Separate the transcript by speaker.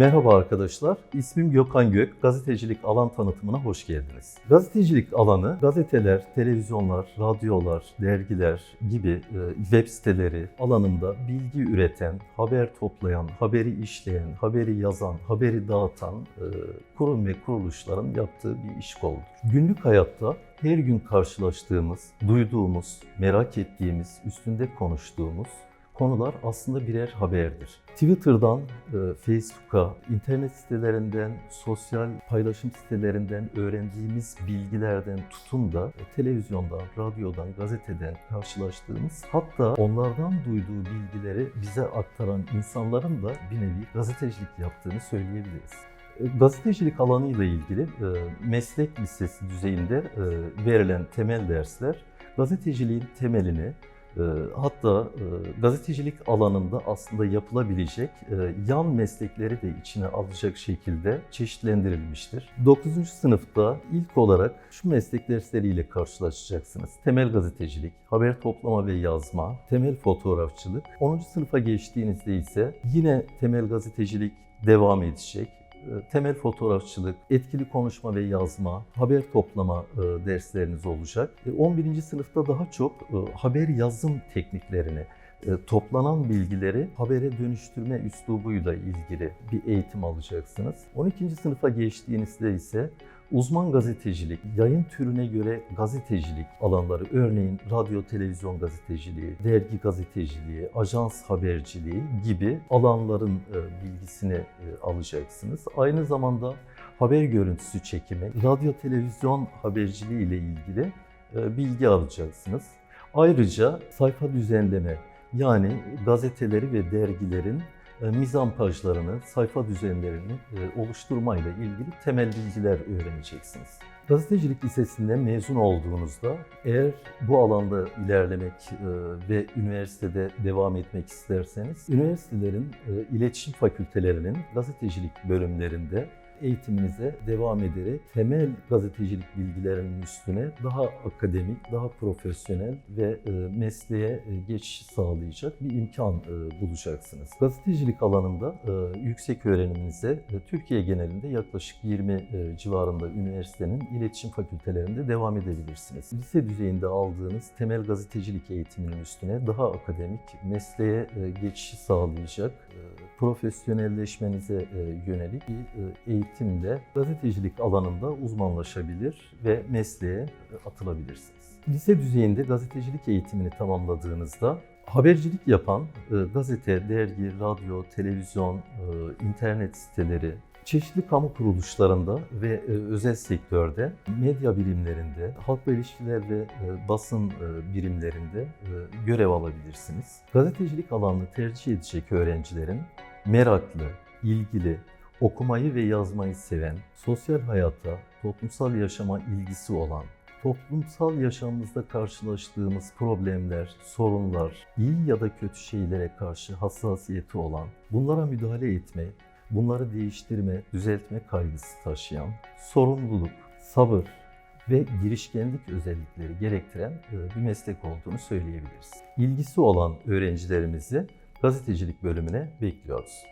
Speaker 1: Merhaba arkadaşlar, ismim Gökhan Gök. Gazetecilik alan tanıtımına hoş geldiniz. Gazetecilik alanı, gazeteler, televizyonlar, radyolar, dergiler gibi e, web siteleri alanında bilgi üreten, haber toplayan, haberi işleyen, haberi yazan, haberi dağıtan e, kurum ve kuruluşların yaptığı bir iş koldur. Günlük hayatta her gün karşılaştığımız, duyduğumuz, merak ettiğimiz, üstünde konuştuğumuz konular aslında birer haberdir. Twitter'dan e, Facebook'a, internet sitelerinden, sosyal paylaşım sitelerinden öğrendiğimiz bilgilerden tutun da e, televizyondan, radyodan, gazeteden karşılaştığımız hatta onlardan duyduğu bilgileri bize aktaran insanların da bir nevi gazetecilik yaptığını söyleyebiliriz. E, Gazetecilik alanıyla ilgili meslek lisesi düzeyinde verilen temel dersler gazeteciliğin temelini hatta e, gazetecilik alanında aslında yapılabilecek e, yan meslekleri de içine alacak şekilde çeşitlendirilmiştir. 9. sınıfta ilk olarak şu meslek dersleriyle karşılaşacaksınız. Temel gazetecilik, haber toplama ve yazma, temel fotoğrafçılık. 10. sınıfa geçtiğinizde ise yine temel gazetecilik devam edecek temel fotoğrafçılık, etkili konuşma ve yazma, haber toplama e, dersleriniz olacak. E, 11. sınıfta daha çok e, haber yazım tekniklerini, e, toplanan bilgileri habere dönüştürme üslubuyla ilgili bir eğitim alacaksınız. 12. sınıfa geçtiğinizde ise uzman gazetecilik, yayın türüne göre gazetecilik alanları, örneğin radyo, televizyon gazeteciliği, dergi gazeteciliği, ajans haberciliği gibi alanların e, bilgisini e, alacaksınız. Aynı zamanda haber görüntüsü çekimi, radyo, televizyon haberciliği ile ilgili e, bilgi alacaksınız. Ayrıca sayfa düzenleme, yani gazeteleri ve dergilerin e, mizampajlarını, sayfa düzenlerini e, oluşturmayla ilgili temel bilgiler öğreneceksiniz. Gazetecilik lisesinden mezun olduğunuzda eğer bu alanda ilerlemek e, ve üniversitede devam etmek isterseniz, üniversitelerin iletişim fakültelerinin gazetecilik bölümlerinde eğitiminize devam ederek temel gazetecilik bilgilerinin üstüne daha akademik, daha profesyonel ve e, mesleğe e, geçiş sağlayacak bir imkan e, bulacaksınız. Gazetecilik alanında yüksek öğreniminize Türkiye genelinde yaklaşık 20 e, civarında üniversitenin iletişim fakültelerinde devam edebilirsiniz. Lise düzeyinde aldığınız temel gazetecilik eğitiminin üstüne daha akademik, mesleğe geçişi sağlayacak, profesyonelleşmenize yönelik bir e, eğitimle gazetecilik alanında uzmanlaşabilir ve mesleğe atılabilirsiniz. Lise düzeyinde gazetecilik eğitimini tamamladığınızda habercilik yapan e, gazete, dergi, radyo, televizyon, e, internet siteleri, çeşitli kamu kuruluşlarında ve e, özel sektörde, medya birimlerinde, halkla ilişkiler ve basın birimlerinde görev alabilirsiniz. Gazetecilik alanını tercih edecek öğrencilerin meraklı, ilgili, okumayı ve yazmayı seven, sosyal hayata, toplumsal yaşama ilgisi olan, toplumsal yaşamımızda karşılaştığımız problemler, sorunlar, iyi ya da kötü şeylere karşı hassasiyeti olan, bunlara müdahale etme, bunları değiştirme, düzeltme kaygısı taşıyan, sorumluluk, sabır ve girişkenlik özellikleri gerektiren e, bir meslek olduğunu söyleyebiliriz. İlgisi olan öğrencilerimizi gazetecilik bölümüne bekliyoruz.